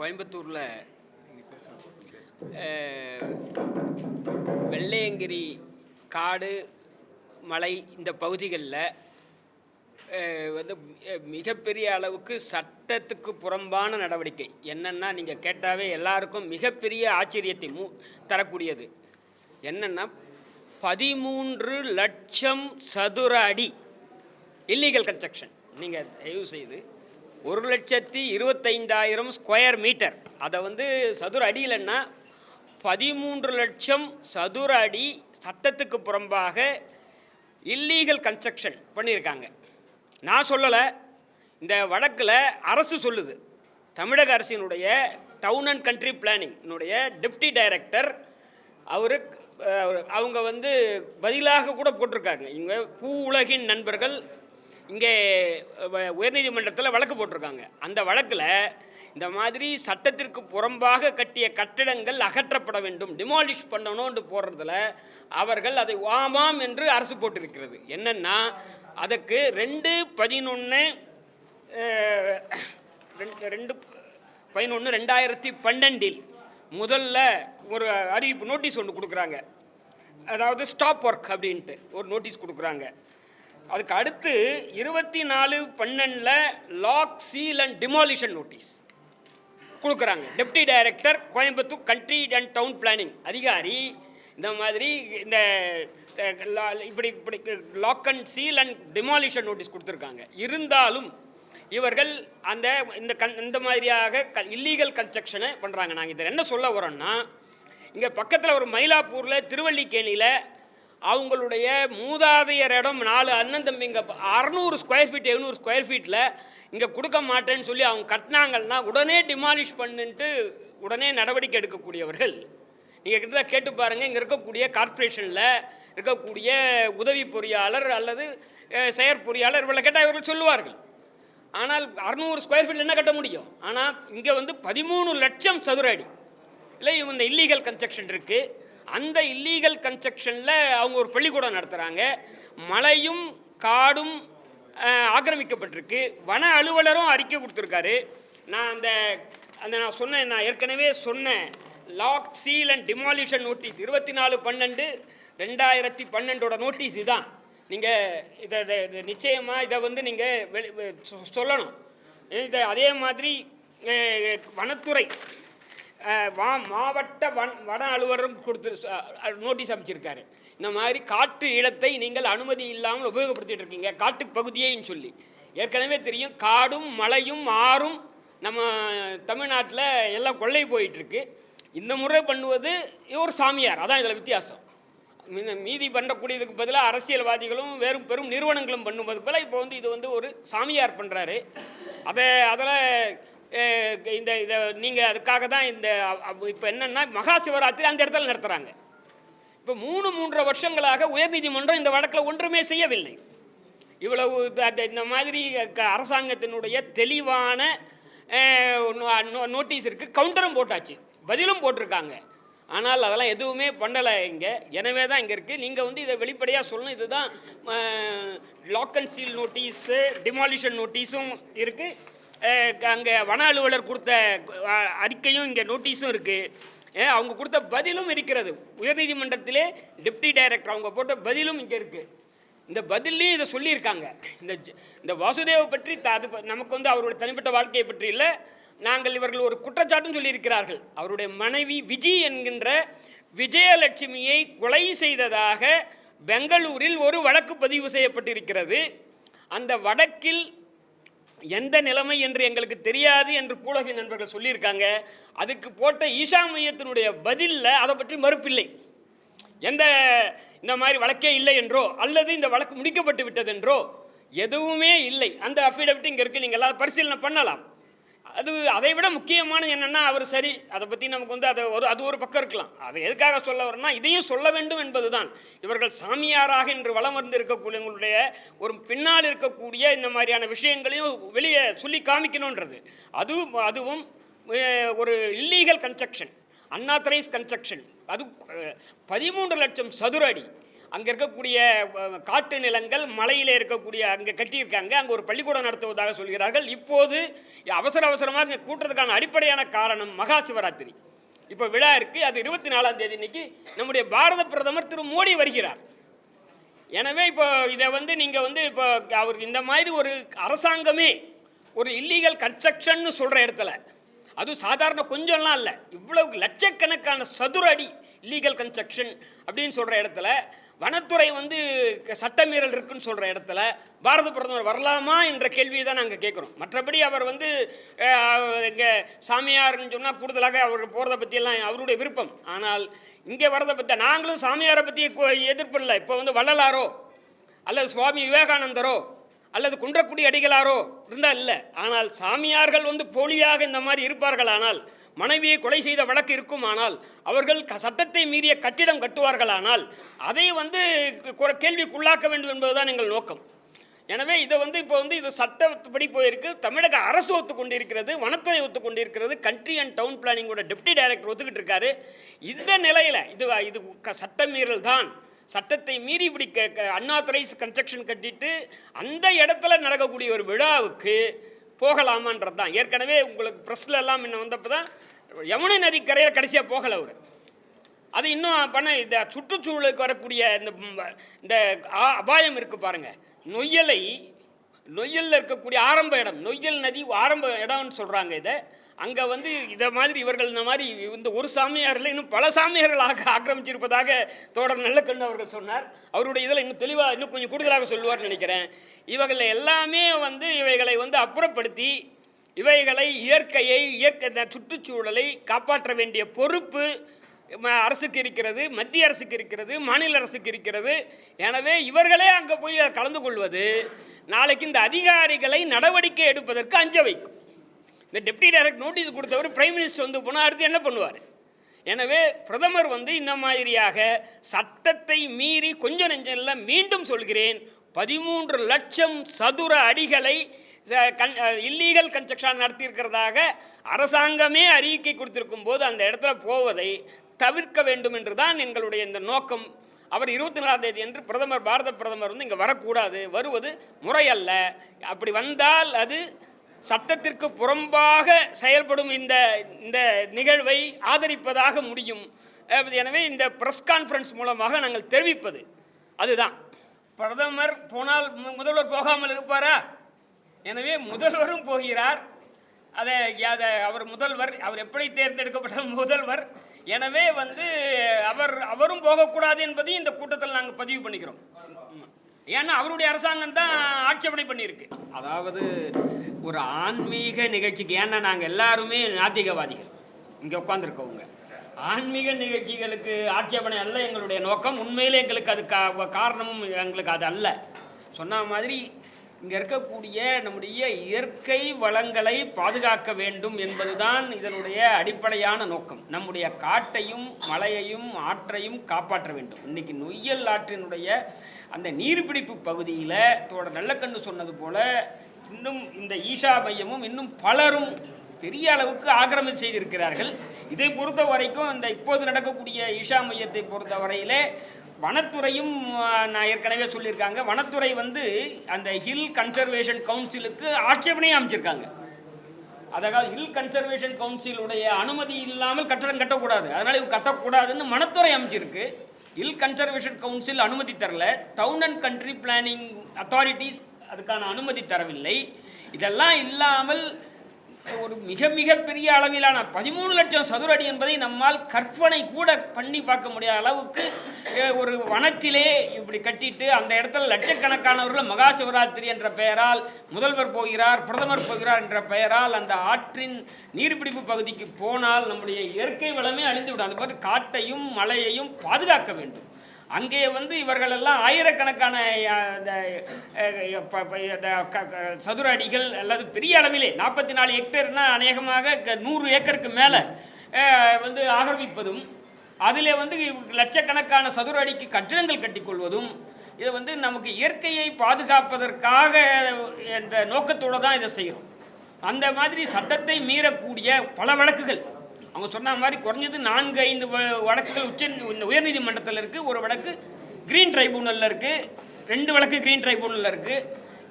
கோயம்புத்தூரில் வெள்ளையங்கிரி காடு மலை இந்த பகுதிகளில் வந்து மிகப்பெரிய அளவுக்கு சட்டத்துக்கு புறம்பான நடவடிக்கை. என்னென்னா நீங்கள் கேட்டாவே எல்லாருக்கும் மிகப்பெரிய ஆச்சரியத்தை மூ தரக்கூடியது. என்னென்னா பதிமூன்று லட்சம் சதுர அடி இல்லீகல் கன்ஸ்ட்ரக்ஷன் நீங்கள் தயவு செய்து ஒரு லட்சத்தி இருபத்தைந்தாயிரம் ஸ்கொயர் மீட்டர். அதை வந்து சதுர அடியிலன்னா பதிமூன்று லட்சம் சதுர அடி சட்டத்துக்கு புறம்பாக இல்லீகல் கன்ஸ்ட்ரக்ஷன் பண்ணியிருக்காங்க. நான் சொல்லலை. இந்த வழக்கில் அரசு சொல்லுது. தமிழக அரசினுடைய டவுன் அண்ட் கண்ட்ரி பிளானிங்னுடைய டெப்டி டைரக்டர் அவரு அவங்க வந்து பதிலாக கூட போட்டிருக்காங்க. இவங்க பூ உலகின் நண்பர்கள் இங்கே உயர்நீதிமன்றத்தில் வழக்கு போட்டிருக்காங்க. அந்த வழக்கில் இந்த மாதிரி சட்டத்திற்கு புறம்பாக கட்டிய கட்டிடங்கள் அகற்றப்பட வேண்டும் டிமாலிஷ் பண்ணணும்னு போடுறதுல அவர்கள் அதை வாமாம் என்று அரசு போட்டிருக்கிறது. என்னென்னா அதுக்கு ரெண்டு பதினொன்று ரெண்டு பதினொன்று ரெண்டாயிரத்தி பன்னெண்டில் முதல்ல ஒரு அறிவிப்பு நோட்டீஸ் ஒன்று கொடுக்குறாங்க. அதாவது ஸ்டாப் ஒர்க் அப்படின்ட்டு ஒரு நோட்டீஸ் கொடுக்குறாங்க. அதுக்கு அடுத்து இருபத்தி நாலு பன்னெண்டில் lock seal and demolition notice கொடுக்குறாங்க. Deputy director Coimbatore country and town planning அதிகாரி இந்த மாதிரி இந்த இப்படி இப்படி lock and seal and demolition notice கொடுத்துருக்காங்க. இருந்தாலும் இவர்கள் அந்த இந்த கன் இந்த மாதிரியாக க இல்லீகல் கன்ஸ்ட்ரக்ஷனை பண்ணுறாங்க நாங்கள் இதில் என்ன சொல்ல வரோம்னா இங்கே பக்கத்தில் ஒரு மயிலாப்பூரில் திருவல்லிக்கேணியில் அவங்களுடைய மூதாதையரிடம் நாலு அண்ணன் தம்பிங்க அறநூறு ஸ்கொயர் ஃபீட் எழுநூறு ஸ்கொயர் ஃபீட்டில் இங்கே கொடுக்க மாட்டேன்னு சொல்லி அவங்க கட்டினாங்கன்னா உடனே டிமாலிஷ் பண்ணுன்ட்டு உடனே நடவடிக்கை எடுக்கக்கூடியவர்கள். நீங்கள் கிட்ட கேட்டு பாருங்கள் இங்கே இருக்கக்கூடிய கார்ப்பரேஷனில் இருக்கக்கூடிய உதவி பொறியாளர் அல்லது செயற்பொறியாளர் இவளை கேட்டால் இவர்கள் சொல்லுவார்கள். ஆனால் அறநூறு ஸ்கொயர் ஃபீட் என்ன கட்ட முடியும்? ஆனால் இங்கே வந்து பதிமூணு லட்சம் சதுர அடி. இல்லை இந்த இல்லீகல் கன்ஸ்ட்ரக்ஷன் இருக்குது அந்த இல்லீகல் கன்ஸ்ட்ரக்ஷனில் அவங்க ஒரு பள்ளிக்கூடம் நடத்துகிறாங்க மலையும் காடும் ஆக்கிரமிக்கப்பட்டிருக்கு. வன அலுவலரும் அறிக்கை கொடுத்துருக்காரு. நான் அந்த அந்த நான் சொன்னேன் நான் ஏற்கனவே சொன்னேன் lock seal and demolition notice இருபத்தி நாலு பன்னெண்டு ரெண்டாயிரத்தி பன்னெண்டோட நோட்டீஸ் இதான். நீங்கள் இதை இதை- நிச்சயமாக இதை வந்து நீங்கள் வெளி வெ- சொ- சொல்லணும். இதை அதே மாதிரி வனத்துறை வா மாவட்ட வன் வன அலுவலரும் கொடுத்து நோட்டீஸ் அமைச்சிருக்காரு. இந்த மாதிரி காட்டு இடத்தை நீங்கள் அனுமதி இல்லாமல் உபயோகப்படுத்திட்டு இருக்கீங்க. காட்டு பகுதியேன்னு சொல்லி. ஏற்கனவே தெரியும் காடும் மலையும் ஆறும் நம்ம தமிழ்நாட்டில் எல்லாம் கொள்ளை போயிட்டுருக்கு. இந்த முறை பண்ணுவது ஒரு சாமியார். அதான் இதில் வித்தியாசம். மீதி பண்ணக்கூடியதுக்கு பதிலாக அரசியல்வாதிகளும் வேறும் பெரும் நிறுவனங்களும் பண்ணும்போது போல் இப்போ வந்து இது வந்து ஒரு சாமியார் பண்ணுறாரு அதை அதில் இந்த இதை நீங்கள் அதுக்காக தான் இந்த இப்போ என்னென்னா மகா சிவராத்திரி அந்த இடத்துல நடத்துகிறாங்க இப்போ மூணு மூன்றரை வருஷங்களாக உயர்நீதிமன்றம் இந்த வழக்கில் ஒன்றுமே செய்யவில்லை. இவ்வளவு இந்த மாதிரி க- அரசாங்கத்தினுடைய தெளிவான நோ- நோட்டீஸ் இருக்குது கவுண்டரும் போட்டாச்சு பதிலும் போட்டிருக்காங்க. ஆனால் அதெல்லாம் எதுவுமே பண்ணலை இங்கே. எனவே தான் இங்கே இருக்குது நீங்கள் வந்து இதை வெளிப்படையாக சொல்லணும். இதுதான் lock and seal notice demolition நோட்டீஸும் இருக்குது அங்கே வன அலுவலர் கொடுத்த அறிக்கையும் இங்கே நோட்டீஸும் இருக்குது அவங்க கொடுத்த பதிலும் இருக்கிறது. உயர்நீதிமன்றத்திலே டெப்டி டைரக்டர் அவங்க போட்ட பதிலும் இங்கே இருக்குது இந்த பதில்லையும் இதை சொல்லியிருக்காங்க. இந்த இந்த வாசுதேவை பற்றி அது ப- நமக்கு வந்து அவருடைய தனிப்பட்ட வாழ்க்கையை பற்றி இல்லை. நாங்கள் இவர்கள் ஒரு குற்றச்சாட்டும் சொல்லியிருக்கிறார்கள். அவருடைய மனைவி விஜி என்கின்ற விஜயலட்சுமியை கொலை செய்ததாக பெங்களூரில் ஒரு வழக்கு பதிவு செய்யப்பட்டிருக்கிறது. அந்த வழக்கில் எந்த நிலைமை என்று எங்களுக்கு தெரியாது என்று பூலகி நண்பர்கள் சொல்லியிருக்காங்க. அதுக்கு போட்ட ஈஷா மையத்தினுடைய பதிலில் அதை பற்றி மறுப்பில்லை. எந்த இந்த மாதிரி வழக்கே இல்லை என்றோ அல்லது இந்த வழக்கு முடிக்கப்பட்டு விட்டதென்றோ எதுவுமே இல்லை. அந்த அஃபிடவிட் இங்கே இருக்குது நீங்கள் எல்லாம் பரிசீலனை பண்ணலாம். அது அதை விட முக்கியமானது என்னென்னா அவர் சரி அதை பற்றி நமக்கு வந்து அதை ஒரு அது ஒரு பக்கம் இருக்கலாம். அதை எதுக்காக சொல்ல வரேன்னா இதையும் சொல்ல வேண்டும் என்பதுதான். இவர்கள் சாமியாராக இன்று வலம் வந்து இருக்கக்கூடியவங்களுடைய ஒரு பின்னால் இருக்கக்கூடிய இந்த மாதிரியான விஷயங்களையும் வெளியே சொல்லி காமிக்கணுன்றது அதுவும் அதுவும் ஒரு இல்லீகல் கன்ஸ்ட்ரக்ஷன் அன்னாத்தரைஸ் கன்ஸ்ட்ரக்ஷன் அது பதிமூன்று லட்சம் சதுர அடி. அங்கே இருக்கக்கூடிய காட்டு நிலங்கள் மலையிலே இருக்கக்கூடிய அங்கே கட்டியிருக்காங்க. அங்கே ஒரு பள்ளிக்கூடம் நடத்துவதாக சொல்கிறார்கள். இப்போது அவசர அவசரமாக இங்கே கூட்டுறதுக்கான அடிப்படையான காரணம் மகா சிவராத்திரி. இப்போ விழா இருக்குது அது இருபத்தி நாலாம் தேதி இன்னைக்கு நம்முடைய பாரத பிரதமர் திரு மோடி வருகிறார். எனவே இப்போ இதை வந்து நீங்கள் வந்து இப்போ அவருக்கு இந்த மாதிரி ஒரு அரசாங்கமே ஒரு இல்லீகல் கன்ஸ்ட்ரக்ஷன்னு சொல்கிற இடத்துல அதுவும் சாதாரண கொஞ்சம்லாம் இல்லை. இவ்வளவு லட்சக்கணக்கான சதுர அடி இல்லீகல் கன்ஸ்ட்ரக்ஷன் அப்படின்னு சொல்கிற இடத்துல வனத்துறை வந்து க- சட்டமீறல் இருக்குன்னு சொல்கிற இடத்துல பாரத பிரதமர் வரலாமா என்ற கேள்வியை தான் நாங்கள் கேட்குறோம். மற்றபடி அவர் வந்து இங்கே சாமியார்னு சொன்னால் கூடுதலாக அவர் போகிறத பற்றியெல்லாம் அவருடைய விருப்பம். ஆனால் இங்கே வரதை பற்றி நாங்களும் சாமியாரை பற்றி எதிர்ப்பு இல்லை. இப்போ வந்து வள்ளலாரோ அல்லது சுவாமி விவேகானந்தரோ அல்லது குன்றக்குடி அடிகளாரோ இருந்தால் இல்லை. ஆனால் சாமியார்கள் வந்து போலியாக இந்த மாதிரி இருப்பார்கள். ஆனால் மனைவியை கொலை செய்த வழக்கு இருக்குமானால் அவர்கள் க- சட்டத்தை மீறிய கட்டிடம் கட்டுவார்களானால் அதை வந்து கேள்விக்குள்ளாக்க வேண்டும் என்பதுதான் எங்கள் நோக்கம். எனவே இதை வந்து இப்போ வந்து இது சட்டப்படி போயிருக்கு. தமிழக அரசு ஒத்துக்கொண்டிருக்கிறது வனத்துறை ஒத்துக்கொண்டிருக்கிறது. கண்ட்ரி அண்ட் டவுன் பிளானிங்கோட டெப்டி டைரக்டர் ஒத்துக்கிட்டு இருக்காரு இந்த நிலையில் இது இது க- சட்டமீறல் தான். சட்டத்தை மீறி இப்படி அன்ஆத்தரைஸ் கன்ஸ்ட்ரக்ஷன் கட்டிட்டு அந்த இடத்துல நடக்கக்கூடிய ஒரு விழாவுக்கு போகலாமான்றது தான் ஏற்கனவே உங்களுக்கு ப்ரெஸ்ல எல்லாம் இன்னும் வந்தப்போ தான் யமுனை நதி கரையில் கடைசியாக போகலை அவர். அது இன்னும் பண்ண இந்த சுற்றுச்சூழலுக்கு வரக்கூடிய இந்த இந்த அபாயம் இருக்குது பாருங்க. நொய்யலை நொய்யலில் இருக்கக்கூடிய ஆரம்ப இடம் நொய்யல் நதி ஆரம்ப இடம்னு சொல்கிறாங்க இதை. அங்கே வந்து இதை மாதிரி இவர்கள் இந்த மாதிரி இந்த ஒரு சாமியாரில் இன்னும் பல சாமியார்களாக ஆக்கிரமிச்சிருப்பதாக தோடர் நல்லக்கண்ணு அவர்கள் சொன்னார். அவருடைய இதில் இன்னும் தெளிவாக இன்னும் கொஞ்சம் கூடுதலாக சொல்லுவார்னு நினைக்கிறேன். இவர்கள் எல்லாமே வந்து இவைகளை வந்து அப்புறப்படுத்தி இவைகளை இயற்கையை இயற்கை சுற்றுச்சூழலை காப்பாற்ற வேண்டிய பொறுப்பு ம- அரசுக்கு இருக்கிறது மத்திய அரசுக்கு இருக்கிறது மாநில அரசுக்கு இருக்கிறது. எனவே இவர்களே அங்கே போய் கலந்து கொள்வது நாளைக்கு இந்த அதிகாரிகளை நடவடிக்கை எடுப்பதற்கு அஞ்ச வைக்கும். இந்த டெப்டி டைரக்ட் நோட்டீஸ் கொடுத்தவர் பிரைம் மினிஸ்டர் வந்து போனால் அடுத்து என்ன பண்ணுவார்? எனவே பிரதமர் வந்து இந்த மாதிரியாக சட்டத்தை மீறி கொஞ்சம் நெஞ்சல்ல மீண்டும் சொல்கிறேன் பதிமூன்று லட்சம் சதுர அடிகளை இல்லீகல் கன்ஸ்ட்ரக்ஷன் நடத்தியிருக்கிறதாக அரசாங்கமே அறிக்கை கொடுத்திருக்கும் போது அந்த இடத்துல போவதை தவிர்க்க வேண்டும் என்று தான் எங்களுடைய இந்த நோக்கம். அவர் இருபத்தி நாலாம் தேதி என்று பிரதமர் பாரத பிரதமர் வந்து இங்கே வரக்கூடாது வருவது முறையல்ல. அப்படி வந்தால் அது சட்டத்திற்கு புறம்பாக செயல்படும் இந்த இந்த நிகழ்வை ஆதரிப்பதாக முடியும். எனவே இந்த ப்ரெஸ் கான்ஃபரன்ஸ் மூலமாக நாங்கள் தெரிவிப்பது. அதுதான். பிரதமர் போனால் மு- முதல்வர் போகாமல் இருப்பாரா? எனவே முதல்வரும் போகிறார். அதை அதை அவர் முதல்வர் அவர் எப்படி தேர்ந்தெடுக்கப்பட்ட முதல்வர்? எனவே வந்து அவர் அவரும் போகக்கூடாது என்பதையும் இந்த கூட்டத்தில் நாங்கள் பதிவு பண்ணிக்கிறோம். ஏன்னா அவருடைய அரசாங்கம் தான் ஆட்சேபனை பண்ணியிருக்கு. அதாவது ஒரு ஆன்மீக நிகழ்ச்சிக்கு ஏன்னா நாங்கள் எல்லாருமே நாத்திகவாதிகள். இங்கே உட்காந்துருக்கவங்க ஆன்மீக நிகழ்ச்சிகளுக்கு ஆட்சேபனை அல்ல எங்களுடைய நோக்கம். உண்மையிலே எங்களுக்கு அது கா காரணமும் எங்களுக்கு அது அல்ல. சொன்ன மாதிரி இங்கே இருக்கக்கூடிய நம்முடைய இயற்கை வளங்களை பாதுகாக்க வேண்டும் என்பதுதான் இதனுடைய அடிப்படையான நோக்கம். நம்முடைய காட்டையும் மலையையும் ஆற்றையும் காப்பாற்ற வேண்டும். இன்றைக்கி நொய்யல் ஆற்றினுடைய அந்த நீர்பிடிப்பு பகுதியில் தோட நல்லக்கண்ணு சொன்னது போல் இன்னும் இந்த ஈஷா மையமும் இன்னும் பலரும் பெரிய அளவுக்கு ஆக்கிரமி செய்திருக்கிறார்கள். இதை பொறுத்த வரைக்கும் இந்த இப்போது நடக்கக்கூடிய ஈஷா மையத்தை பொறுத்த வரையிலே வனத்துறையும் நான் ஏற்கனவே சொல்லியிருக்காங்க. வனத்துறை வந்து அந்த ஹில் கன்சர்வேஷன் கவுன்சிலுக்கு ஆட்சேபனையும் அமைச்சிருக்காங்க. அதாவது ஹில் கன்சர்வேஷன் கவுன்சிலுடைய அனுமதி இல்லாமல் கட்டடம் கட்டக்கூடாது. அதனால் இது கட்டக்கூடாதுன்னு வனத்துறை அமைச்சிருக்கு. ஹில் கன்சர்வேஷன் கவுன்சில் அனுமதி தரல. Town and country planning authorities அதுக்கான அனுமதி தரவில்லை. இதெல்லாம் இல்லாமல் ஒரு மிக மிக பெரிய அளவிலான பதிமூணு லட்சம் சதுர அடி என்பதை நம்மால் கற்பனை கூட பண்ணி பார்க்க முடியாத அளவுக்கு ஒரு வனத்திலே இப்படி கட்டிட்டு அந்த இடத்துல லட்சக்கணக்கானவர்கள் மகா சிவராத்திரி என்ற பெயரால் முதல்வர் போகிறார் பிரதமர் போகிறார் என்ற பெயரால் அந்த ஆற்றின் நீர்பிடிப்பு பகுதிக்கு போனால் நம்முடைய இயற்கை வளமே அழிந்து விடும் அது பார்த்து காட்டையும் மலையையும் பாதுகாக்க வேண்டும். அங்கே வந்து இவர்கள் எல்லாம் ஆயிரக்கணக்கான இந்த, க- சதுர அடிகள் அல்லது பெரிய அளவிலே நாற்பத்தி நாலு ஹெக்டேர்னா அநேகமாக க- நூறு ஏக்கருக்கு மேலே வந்து ஆக்கிரமிப்பதும் அதில் வந்து லட்சக்கணக்கான சதுர அடிக்கு கட்டிடங்கள் கட்டிக்கொள்வதும் இது வந்து நமக்கு இயற்கையை பாதுகாப்பதற்காக என்ற நோக்கத்தோடு தான் இதை செய்கிறோம். அந்த மாதிரி சட்டத்தை மீறக்கூடிய பல வழக்குகள் அவங்க சொன்ன மாதிரி குறைஞ்சது நான்கு ஐந்து வ- வழக்குகள் உச்ச இந்த உயர்நீதிமன்றத்தில் இருக்குது ஒரு வழக்கு கிரீன் ட்ரைபூனலில் இருக்குது ரெண்டு வழக்கு கிரீன் ட்ரைபூனலில் இருக்குது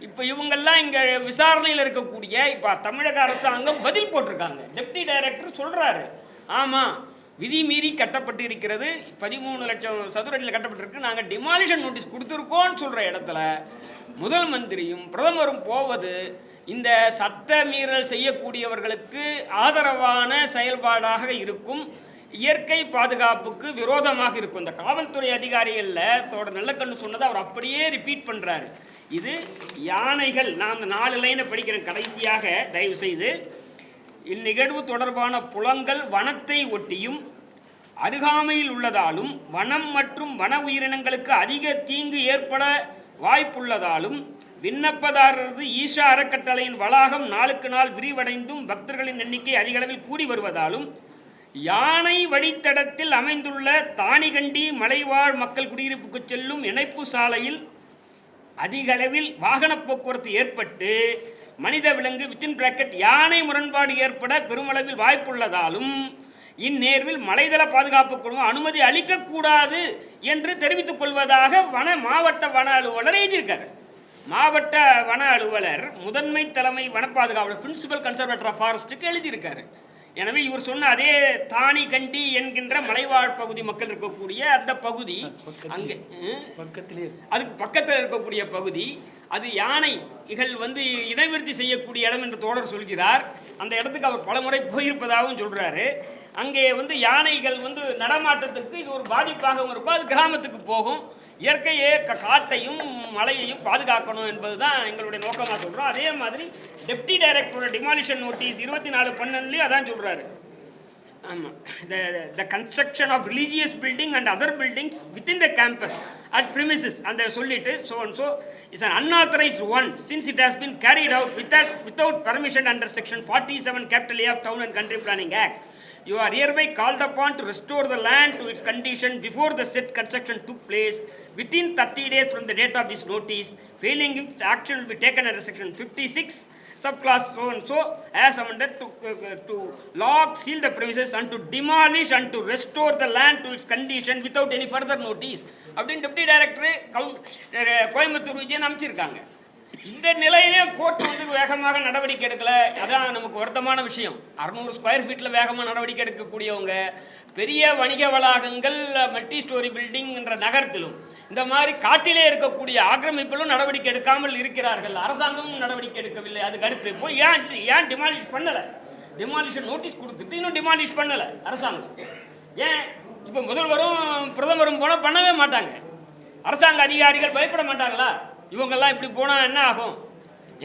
இப்போ இவங்கெல்லாம் இங்கே விசாரணையில் இருக்கக்கூடிய இப்போ தமிழக அரசாங்கம் பதில் போட்டிருக்காங்க. டெப்டி டைரக்டர் சொல்கிறாரு ஆமாம் விதி மீறி கட்டப்பட்டு இருக்கிறது. பதிமூணு லட்சம் சதுரடியில் கட்டப்பட்டிருக்கு. நாங்கள் டிமாலிஷன் நோட்டீஸ் கொடுத்துருக்கோன்னு சொல்கிற இடத்துல முதல் மந்திரியும் பிரதமரும் போவது இந்த சட்ட மீறல் செய்யக்கூடியவர்களுக்கு ஆதரவான செயல்பாடாக இருக்கும். இயற்கை பாதுகாப்புக்கு விரோதமாக இருக்கும். இந்த காவல்துறை அதிகாரிகளில் தோட நல்லக்கண்ணு சொன்னதை அவர் அப்படியே ரிப்பீட் பண்ணுறாரு இது யானைகள் நான் அந்த நாலு லைனை படிக்கிறேன் கடைசியாக தயவு செய்து இந்நிகழ்வு தொடர்பான புலங்கள் வனத்தை ஒட்டியும் அருகாமையில் உள்ளதாலும் வனம் மற்றும் வன உயிரினங்களுக்கு அதிக தீங்கு ஏற்பட வாய்ப்புள்ளதாலும் விண்ணப்பதாரரது ஈஷா அறக்கட்டளையின் வளாகம் நாளுக்கு நாள் விரிவடைந்தும் பக்தர்களின் எண்ணிக்கை அதிகளவில் கூடி வருவதாலும் யானை வழித்தடத்தில் அமைந்துள்ள தானிகண்டி மலைவாழ் மக்கள் குடியிருப்புக்கு செல்லும் இணைப்பு சாலையில் அதிகளவில் வாகன போக்குவரத்து ஏற்பட்டு மனித விலங்கு வித்தின் பிராக்கெட் யானை முரண்பாடு ஏற்பட பெருமளவில் வாய்ப்புள்ளதாலும் இந்நேர்வில் மலைதள பாதுகாப்பு குழுமம் அனுமதி அளிக்கக்கூடாது என்று தெரிவித்துக் கொள்வதாக வன மாவட்ட வன அலுவலர் எழுதியிருக்காரு. மாவட்ட வன அலுவலர் முதன்மை தலைமை வன பாதுகாவலர் பிரின்சிபல் கன்சர்வேட்டர் ஆஃப் ஃபாரஸ்ட்டுக்கு எழுதியிருக்காரு. எனவே இவர் சொன்ன அதே தானி கண்டி என்கின்ற மலைவாழ் பகுதி மக்கள் இருக்கக்கூடிய அந்த பகுதி அங்கே? பக்கத்திலே அதுக்கு பக்கத்தில் இருக்கக்கூடிய பகுதி அது யானைகள் வந்து இனவிருத்தி செய்யக்கூடிய இடம் என்று தோழர் சொல்கிறார். அந்த இடத்துக்கு அவர் பலமுறை போயிருப்பதாகவும் சொல்றாரு. அங்கே வந்து யானைகள் வந்து நடமாட்டத்துக்கு இது ஒரு பாதிப்பாகவும் இருக்கும். அது கிராமத்துக்கு போகும். இயற்கையே காட்டையும் மலையையும் பாதுகாக்கணும் என்பது தான் எங்களுடைய நோக்கமாக சொல்கிறோம் அதே மாதிரி டெப்டி டைரக்டரோட டிமாலிஷன் நோட்டீஸ் இருபத்தி நாலு பன்னெண்டுலேயும் அதான் சொல்கிறாரு ஆமாம் the the construction of religious building and other buildings within the campus at premises அந்த சொல்லிட்டு so and so is an unauthorised one since it has been carried out without without permission under section forty seven capital of town and country planning act you are hereby called upon to restore the land to its condition before the said construction took place within 30 days from the date of this notice failing which action will be taken under section 56 subclass so and so as amended to, uh, to lock, seal the premises and to demolish and to restore the land to its condition without any further notice. அப்படின்னு deputy director gown Coimbatore Vijayan அமைச்சிருக்காங்க இந்த நிலையிலே court வந்து வேகமாக நடவடிக்கை எடுக்கல. அதான் நமக்கு வருத்தமான விஷயம். அறுநூறு ஸ்கொயர் ஃபீட்டில் வேகமாக நடவடிக்கை எடுக்கக்கூடியவங்க பெரிய வணிக வளாகங்கள் மல்டி ஸ்டோரி பில்டிங் என்ற நகரத்திலும் இந்த மாதிரி காட்டிலே இருக்கக்கூடிய ஆக்கிரமிப்பிலும் நடவடிக்கை எடுக்காமல் இருக்கிறார்கள். அரசாங்கமும் நடவடிக்கை எடுக்கவில்லை. அது கருத்து. போய் ஏன் ஏன் டிமாலிஷ் பண்ணலை? டிமாலிஷன் நோட்டீஸ் கொடுத்துட்டு இன்னும் டிமாலிஷ் பண்ணலை அரசாங்கம். ஏன்? இப்போ முதல்வரும் பிரதமரும் போனால் பண்ணவே மாட்டாங்க. அரசாங்க அதிகாரிகள் பயப்பட மாட்டாங்களா? இவங்கெல்லாம் இப்படி போனால் என்ன ஆகும்?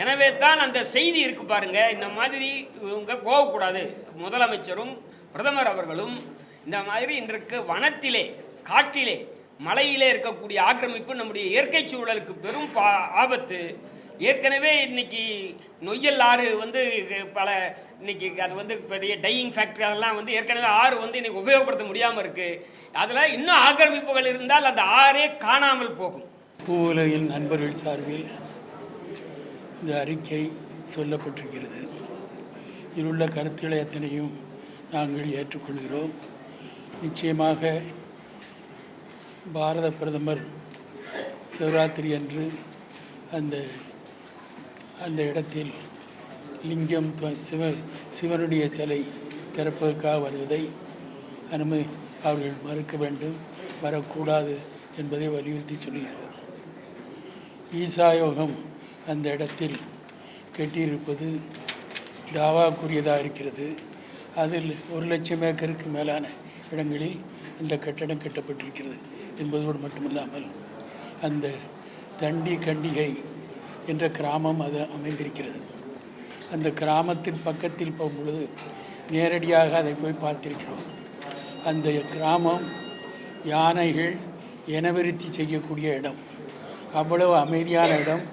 எனவே தான் அந்த செய்தி இருக்கு பாருங்க. இந்த மாதிரி இவங்க போகக்கூடாது. முதலமைச்சரும் பிரதமர் அவர்களும் இந்த மாதிரி இன்றைக்கு வனத்திலே காட்டிலே மலையிலே இருக்கக்கூடிய ஆக்கிரமிப்பு நம்முடைய இயற்கை சூழலுக்கு பெரும் பா ஆபத்து. ஏற்கனவே இன்னைக்கு நொய்யல் ஆறு வந்து பல இன்னைக்கு அது வந்து பெரிய டையிங் ஃபேக்ட்ரி அதெல்லாம் வந்து ஏற்கனவே ஆறு வந்து இன்னைக்கு உபயோகப்படுத்த முடியாமல் இருக்குது அதில் இன்னும் ஆக்கிரமிப்புகள் இருந்தால் அந்த ஆறே காணாமல் போகும். பூவுலகின் நண்பர்கள் சார்பில் இந்த அறிக்கை சொல்லப்பட்டிருக்கிறது. இதில் உள்ள கருத்துக்களை அத்தனையும் நாங்கள் ஏற்றுக்கொள்கிறோம். நிச்சயமாக பாரத பிரதமர் சிவராத்திரி அன்று அந்த அந்த இடத்தில் லிங்கம் சிவ சிவனுடைய சிலை திறப்பதற்காக வருவதை அனுமதி அவர்கள் மறுக்க வேண்டும். வரக்கூடாது என்பதை வலியுறுத்தி சொல்கிறோம். ஈசாயோகம் அந்த இடத்தில் கட்டியிருப்பது தாவாக்குரியதாக இருக்கிறது. அதில் ஒரு லட்சம் ஏக்கருக்கு மேலான இடங்களில் அந்த கட்டடம் கட்டப்பட்டிருக்கிறது என்பதோடு மட்டுமில்லாமல் அந்த தண்டி கண்டிகை என்ற கிராமம் அது அமைந்திருக்கிறது. அந்த கிராமத்தின் பக்கத்தில் போகும்பொழுது நேரடியாக அதை போய் பார்த்திருக்கிறோம். அந்த கிராமம் யானைகள் இனவிருத்தி செய்யக்கூடிய இடம். அவ்வளவு அமைதியான இடம்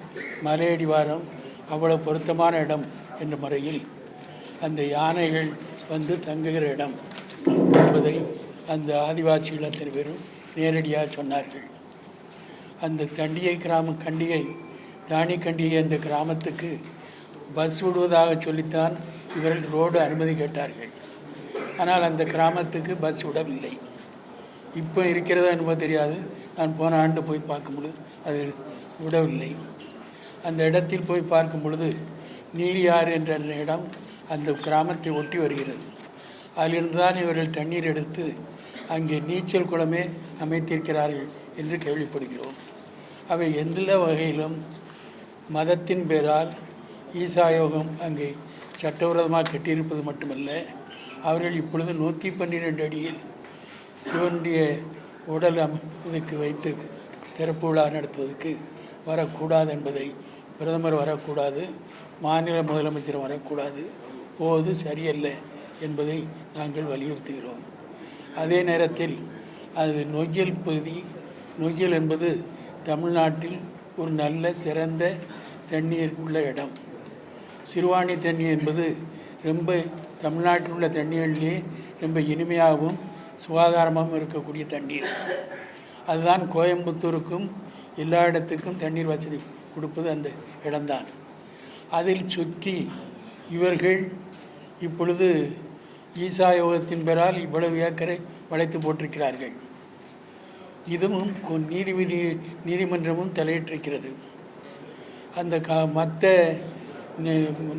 மலையடிவாரம் அவ்வளவு பொருத்தமான இடம் என்ற முறையில் அந்த யானைகள் வந்து தங்குகிற இடம் என்பதை அந்த ஆதிவாசிகள் அத்தனை பேரும் நேரடியாக சொன்னார்கள். அந்த தண்டிகை கிராம கண்டிகை தானி கண்டிகை அந்த கிராமத்துக்கு பஸ் விடுவதாக சொல்லித்தான் இவர்கள் ரோடு அனுமதி கேட்டார்கள். ஆனால் அந்த கிராமத்துக்கு பஸ் விடவில்லை. இப்போ இருக்கிறதா என்னமோ தெரியாது. நான் போன ஆண்டு போய் பார்க்கும் பொழுது அது விடவில்லை. அந்த இடத்தில் போய் பார்க்கும் பொழுது நீரியாறு என்ற இடம் அந்த கிராமத்தை ஒட்டி வருகிறது. அதிலிருந்து தான் இவர்கள் தண்ணீர் எடுத்து அங்கே நீச்சல் குளமே அமைத்திருக்கிறார்கள் என்று கேள்விப்படுகிறோம். அவை எந்த வகையிலும் மதத்தின் பேரால் ஈசாயோகம் அங்கே சட்டவிரோதமாக கட்டியிருப்பது மட்டுமல்ல அவர்கள் இப்பொழுது நூற்றி பன்னிரெண்டு அடியில் சிவனுடைய உடல் அமைப்பதுக்கு வைத்து திறப்பு விழா நடத்துவதற்கு வரக்கூடாது என்பதை பிரதமர் வரக்கூடாது மாநில முதலமைச்சர் வரக்கூடாது போவது சரியல்ல என்பதை நாங்கள் வலியுறுத்துகிறோம். அதே நேரத்தில் அது நொய்யல் பகுதி நொய்யல் என்பது தமிழ்நாட்டில் ஒரு நல்ல சிறந்த தண்ணீர் உள்ள இடம். சிறுவாணி தண்ணி என்பது ரொம்ப தமிழ்நாட்டில் உள்ள தண்ணீர்லேயே ரொம்ப இனிமையாகவும் சுகாதாரமாகவும் இருக்கக்கூடிய தண்ணீர். அதுதான் கோயம்புத்தூருக்கும் எல்லா இடத்துக்கும் தண்ணீர் வசதி கொடுப்பது அந்த இடம்தான். அதில் சுற்றி இவர்கள் இப்பொழுது ஈசா யோகத்தின் பெறால் இவ்வளவு ஏக்கரை வளைத்து போட்டிருக்கிறார்கள். இதுவும் கொ- நீதிபதி நீதிமன்றமும் தலையிட்டிருக்கிறது. அந்த க மற்ற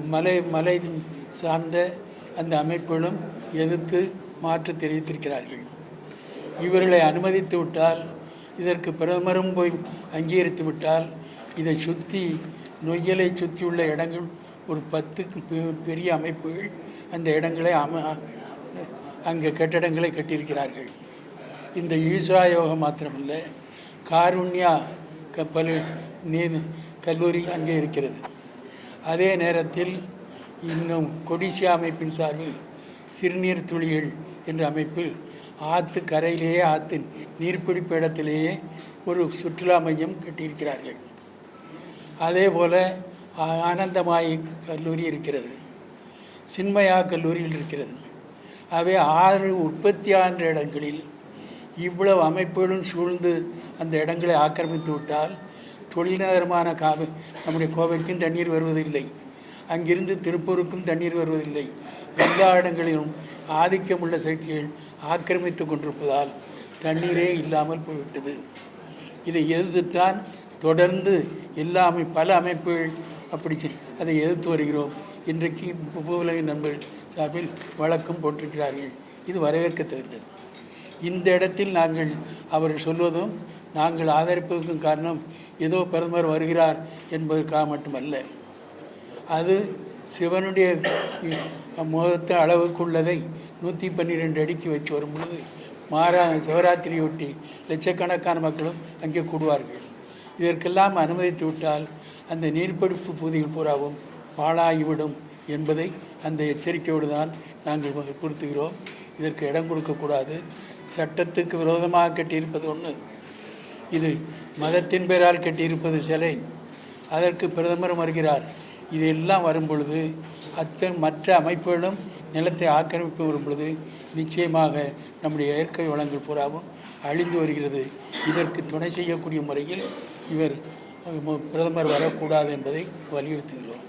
மலை மலை சார்ந்த அந்த அமைப்புகளும் எதிர்த்து மாற்று தெரிவித்திருக்கிறார்கள். இவர்களை அனுமதித்து விட்டால் இதற்கு பிரதமரும் போய் அங்கீகரித்து விட்டால் இதை சுற்றி நொய்யலை சுற்றியுள்ள இடங்கள் ஒரு பத்துக்கு பெ- பெரிய அமைப்புகள் அந்த இடங்களை அம அங்கே கட்டடங்களை கட்டியிருக்கிறார்கள். இந்த ஈசா யோகம் மாத்திரமல்ல காருண்யா கப்பல் நீர் கல்லூரி அங்கே இருக்கிறது. அதே நேரத்தில் இன்னும் கொடிசியா அமைப்பின் சார்பில் சிறுநீர் துளிகள் என்ற அமைப்பில் ஆற்று கரையிலேயே ஆற்று நீர்பிடிப்பு இடத்திலேயே ஒரு சுற்றுலா மையம் கட்டியிருக்கிறார்கள். அதே போல் ஆனந்தமாய் கல்லூரி இருக்கிறது. சின்மயா கல்லூரியில் இருக்கிறது. அவை ஆறு உற்பத்தியான இடங்களில் இவ்வளவு அமைப்புகளும் சூழ்ந்து அந்த இடங்களை ஆக்கிரமித்து விட்டால் தொழில்நகரமான காவி நம்முடைய கோவைக்கும் தண்ணீர் வருவதில்லை. அங்கிருந்து திருப்பூருக்கும் தண்ணீர் வருவதில்லை. எல்லா இடங்களிலும் ஆதிக்கமுள்ள சக்திகள் ஆக்கிரமித்து கொண்டிருப்பதால் தண்ணீரே இல்லாமல் போய்விட்டது. இதை எதிர்த்துத்தான் தொடர்ந்து எல்லா அமை பல அமைப்புகள் அப்படி செ- அதை எதிர்த்து வருகிறோம். இன்றைக்கு பூவுலக நண்பர்கள் சார்பில் வழக்கம் போட்டிருக்கிறார்கள். இது வரவேற்க தகுந்தது இந்த இடத்தில் நாங்கள் அவர்கள் சொல்வதும் நாங்கள் ஆதரிப்பதற்கும் காரணம் ஏதோ பிரதமர் வருகிறார் என்பதற்காக மட்டுமல்ல. அது சிவனுடைய முகத்த அளவுக்குள்ளதை நூற்றி பன்னிரெண்டு அடிக்கு வச்சு வரும் பொழுது மாறா சிவராத்திரியொட்டி லட்சக்கணக்கான மக்களும் அங்கே கூடுவார்கள். இதற்கெல்லாம் அனுமதித்து விட்டால் அந்த நீர்ப்பிடிப்பு பகுதிகள் பூராவும் பாழாகிவிடும் என்பதை அந்த எச்சரிக்கையோடு தான் நாங்கள் வற்புறுத்துகிறோம் இதற்கு இடம் கொடுக்கக்கூடாது சட்டத்துக்கு விரோதமாக கட்டியிருப்பது ஒன்று இது மதத்தின் பெயரால் கட்டியிருப்பது சிலை. அதற்கு பிரதமர் வருகிறார். இதெல்லாம் வரும்பொழுது அத்தனை மற்ற அமைப்புகளும் நிலத்தை ஆக்கிரமிப்பு வரும்பொழுது நிச்சயமாக நம்முடைய இயற்கை வளங்கள் பூராவும் அழிந்து வருகிறது. இதற்கு துணை செய்யக்கூடிய முறையில் இவர் பிரதமர் வரக்கூடாது என்பதை வலியுறுத்துகிறோம்.